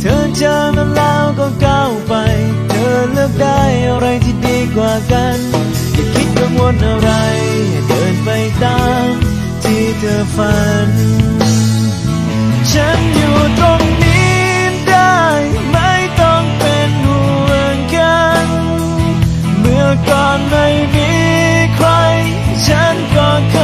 เธอเจอมันแล้วก็ก้าวไป เธอเลือกได้อะไรที่ดีกว่ากัน อย่าคิดกังวลอะไร เดินไปตามที่เธอฝัน ฉันอยู่ตรงนี้ได้ไม่ต้องเป็นห่วงกัน เมื่อก่อนไม่มีใคร ฉันก็เคย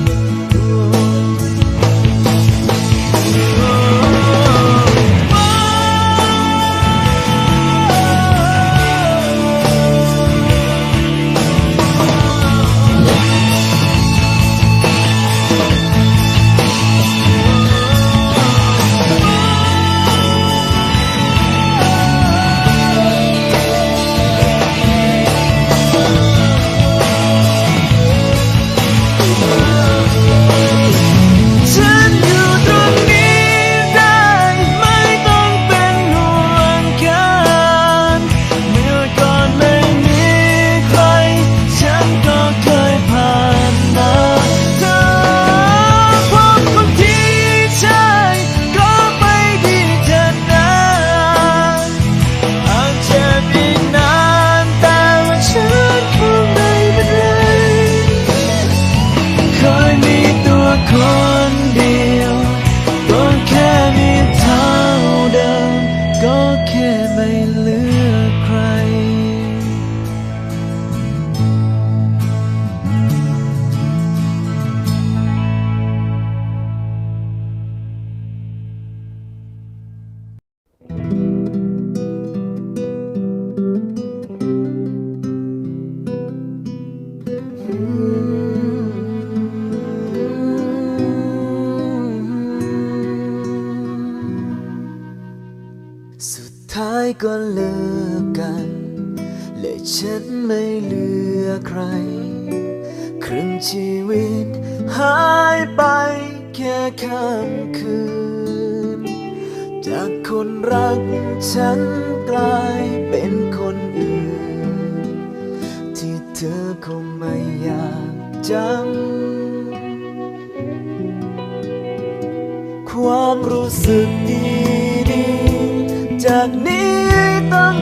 รึ่งชีวิต หายไปแค่ค่ำคืน จากคนรักฉันกลายเป็นคนอื่น ที่เธอคงไม่อยากจำความรู้สึกดีดีๆจากนี้ต้อง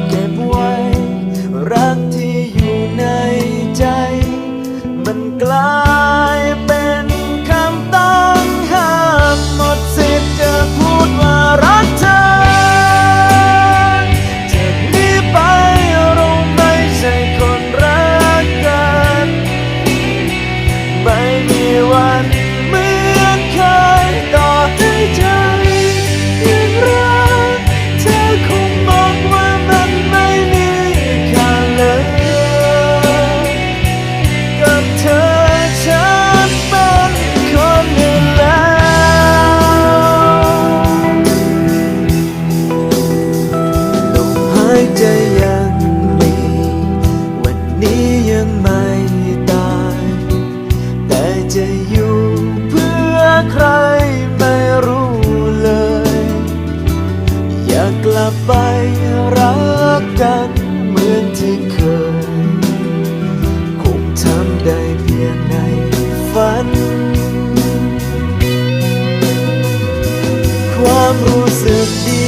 ครู้สึกดี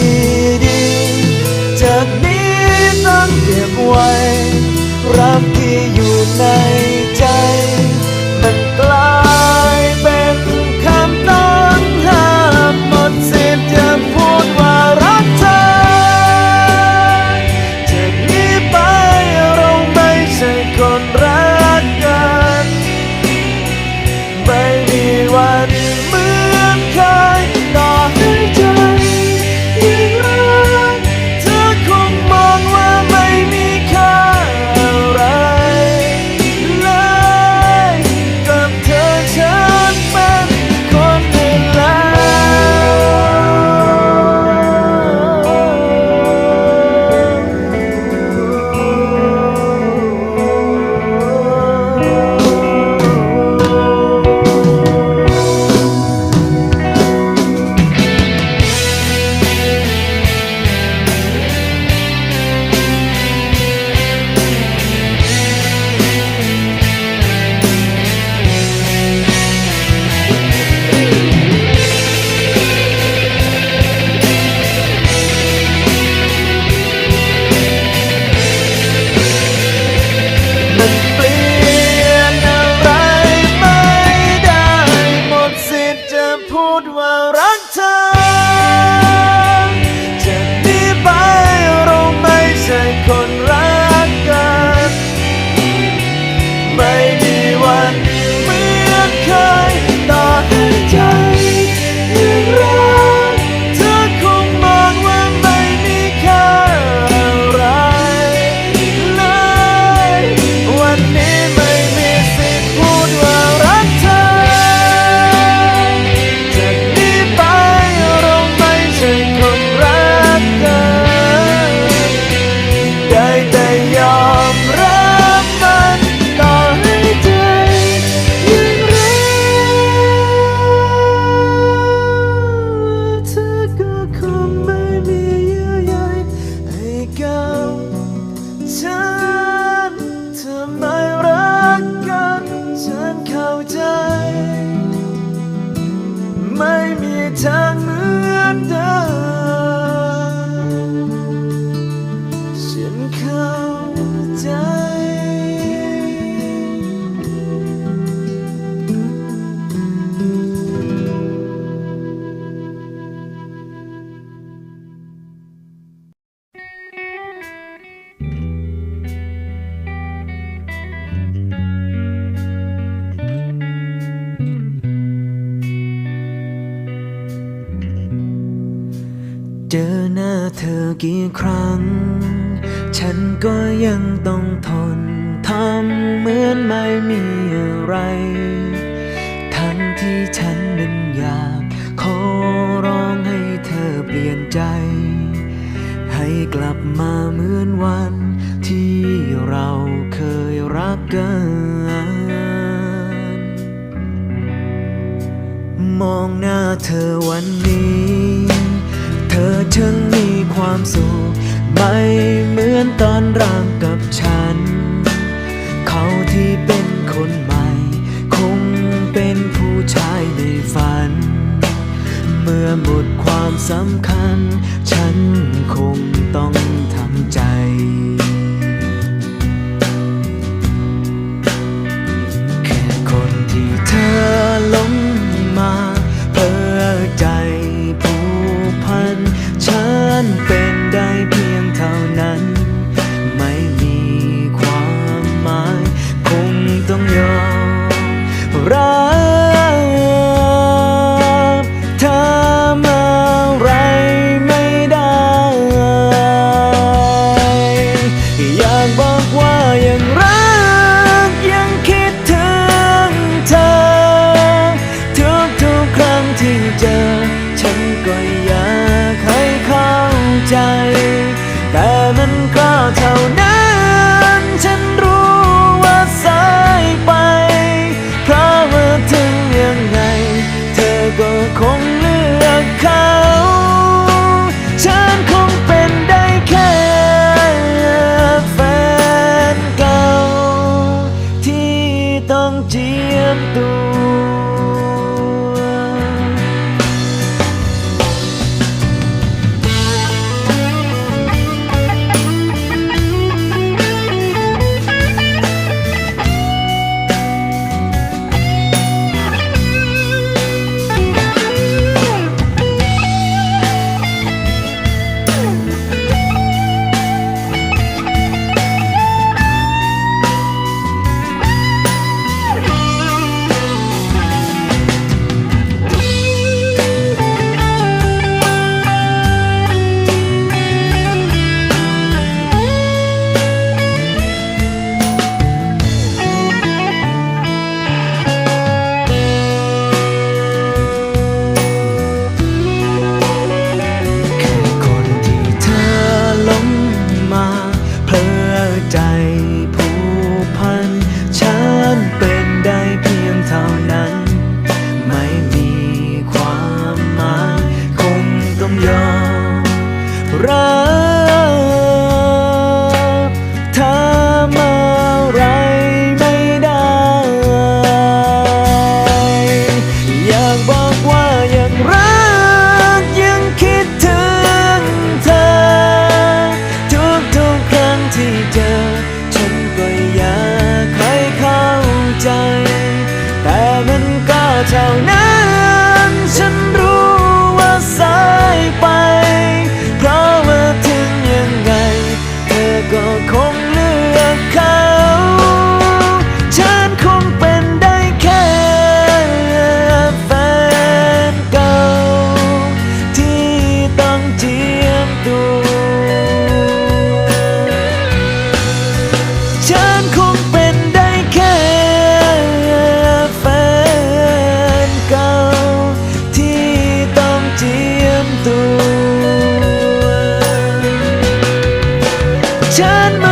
ดีจากนี้ต้องเก็บไว้รักที่อยู่ใน กลับมาเหมือนวัน ที่เราเคยรักกัน มองหน้าเธอวัน ฉัน